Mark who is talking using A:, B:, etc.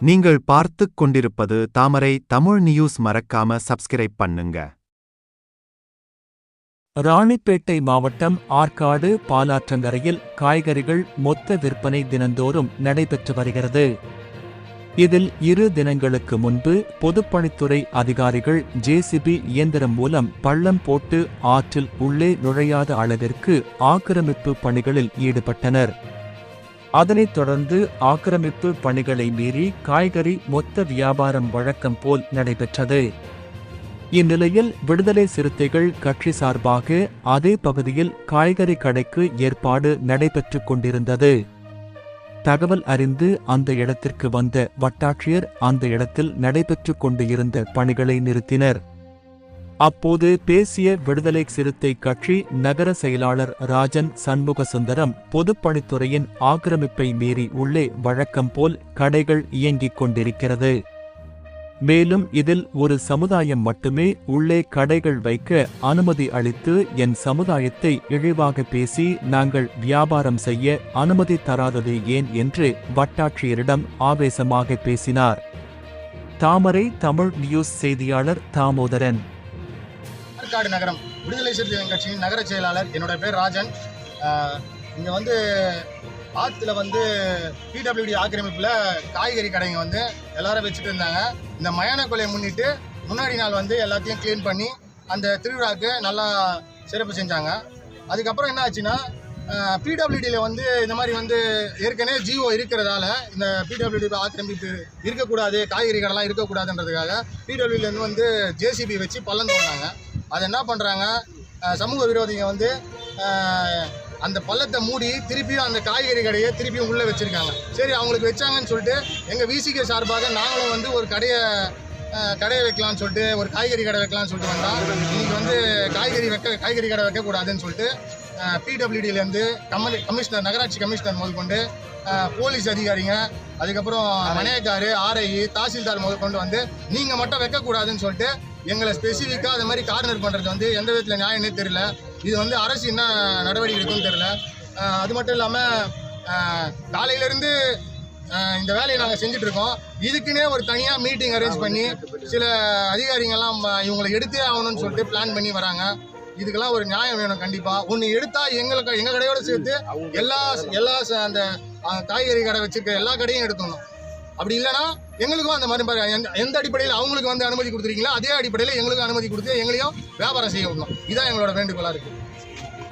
A: நீங்கள் பார்த்துக் கொண்டிருப்பது தாமரை தமிழ் நியூஸ் மறக்காம சப்ஸ்கிரைப் பண்ணுங்க.
B: ராணிப்பேட்டை மாவட்டம் ஆற்காடு பாலாற்றங்கரையில் காய்கறிகள் மொத்த விற்பனை தினந்தோறும் நடைபெற்று வருகிறது. இதில் இரு தினங்களுக்கு முன்பு பொதுப்பணித்துறை அதிகாரிகள் ஜேசிபி இயந்திரம் மூலம் பள்ளம் போட்டு ஆற்றில் உள்ளே நுழையாத அளவிற்கு ஆக்கிரமிப்பு பணிகளில் ஈடுபட்டனர். அதனைத் தொடர்ந்து ஆக்கிரமிப்பு பணிகளை மீறி காய்கறி மொத்த வியாபாரம் வழக்கம் போல் நடைபெற்றது. இந்நிலையில் விடுதலை சிறுத்தைகள் கட்சி சார்பாக அதே பகுதியில் காய்கறி கடைக்கு ஏற்பாடு நடைபெற்றுக் கொண்டிருந்தது. தகவல் அறிந்து அந்த இடத்திற்கு வந்த வட்டாட்சியர் அந்த இடத்தில் நடைபெற்றுக் கொண்டு இருந்த பணிகளை நிறுத்தினர். அப்போது பேசிய விடுதலை சிறுத்தை கட்சி நகர செயலாளர் ராஜன் சண்முகசுந்தரம் பொதுப்பணித்துறையின் ஆக்கிரமிப்பை மீறி உள்ளே வழக்கம் போல் கடைகள் இயங்கிக் கொண்டிருக்கிறது. மேலும் இதில் ஒரு சமுதாயம் மட்டுமே உள்ளே கடைகள் வைக்க அனுமதி அளித்து என் சமுதாயத்தை இழிவாக பேசி நாங்கள் வியாபாரம் செய்ய அனுமதி தராதது ஏன் என்று வட்டாட்சியரிடம் ஆவேசமாக பேசினார். தாமரை தமிழ் நியூஸ் செய்தியாளர் தாமோதரன்.
C: நகரம் விடுதலை சிறுத்தைகள் கட்சியின் நகர செயலாளர் என்னுடைய பேர் ராஜன். இங்கே வந்து ஆற்றுல வந்து பிடபிள்யூடி ஆக்கிரமிப்பில் காய்கறி கடைங்க வந்து எல்லாரும் வச்சுட்டு இருந்தாங்க. இந்த மயான கொலையை முன்னிட்டு முன்னாடி நாள் வந்து எல்லாத்தையும் க்ளீன் பண்ணி அந்த திருவிழாக்கு நல்லா சிறப்பு செஞ்சாங்க. அதுக்கப்புறம் என்ன ஆச்சுன்னா பிடபிள்யூடியில் வந்து இந்த மாதிரி வந்து ஏற்கனவே ஜிஓ இருக்கிறதால இந்த பிடபிள்யூடி ஆக்கிரமிப்பு இருக்கக்கூடாது காய்கறி கடைலாம் இருக்கக்கூடாதுன்றதுக்காக பிடபிள்யூடிலேருந்து வந்து ஜேசிபி வச்சு பள்ளம் தோண்டாங்க அதை என்ன பண்ணுறாங்க சமூக விரோதிங்க வந்து அந்த பள்ளத்தை மூடி திருப்பியும் அந்த காய்கறி கடையை திருப்பியும் உள்ளே வச்சுருக்காங்க. சரி அவங்களுக்கு வச்சாங்கன்னு சொல்லிட்டு எங்கள் விசிகே சார்பாக நாங்களும் வந்து ஒரு கடையை கடையை வைக்கலாம்னு சொல்லிட்டு ஒரு காய்கறி கடை வைக்கலாம்னு சொல்லிட்டு வந்தால் இன்னைக்கு வந்து காய்கறி வைக்க காய்கறி கடை வைக்கக்கூடாதுன்னு சொல்லிட்டு பிடபிள்யூடியிலேருந்து கம்மி கமிஷனர் நகராட்சி கமிஷனர் முதற்கொண்டு போலீஸ் அதிகாரிங்க அதுக்கப்புறம் மனையக்காரு ஆர்ஐ தாசில்தார் முதற்கொண்டு வந்து நீங்கள் மட்டும் வைக்கக்கூடாதுன்னு சொல்லிட்டு எங்களை ஸ்பெசிஃபிக்காக அது மாதிரி கார்னர் பண்ணுறது வந்து எந்த விதத்தில் நியாயம்னே தெரியல. இது வந்து அரசு என்ன நடவடிக்கை எடுக்குன்னு தெரியல. அது மட்டும் இல்லாமல் காலையிலேருந்து இந்த வேலையை நாங்கள் செஞ்சிட்ருக்கோம் இதுக்குன்னே ஒரு தனியாக மீட்டிங் அரேஞ்ச் பண்ணி சில அதிகாரிங்கெல்லாம் ம- இவங்களை எடுத்தே ஆகணும்னு சொல்லிட்டு பிளான் பண்ணி வராங்க. இதுக்கெல்லாம் ஒரு நியாயம் வேணும் கண்டிப்பாக ஒன்று எடுத்தால் எங்களுக்கு எங்கள் கடையோட சேர்த்து எல்லா எல்லா ச- அந்த காய்கறி கடை வச்சுருக்க எல்லா கடையும் எடுத்துடணும். அப்படி இல்லைன்னா எங்களுக்கும் அந்த மாதிரி எந்த- எந்த அடிப்படையில் அவங்களுக்கு வந்து அனுமதி கொடுத்துருக்கீங்களோ அதே அடிப்படையில் எங்களுக்கும் அனுமதி கொடுத்து எங்களையும் வியாபாரம் செய்ய விடணும். இதான் எங்களோட வேண்டுகோளாக இருக்குது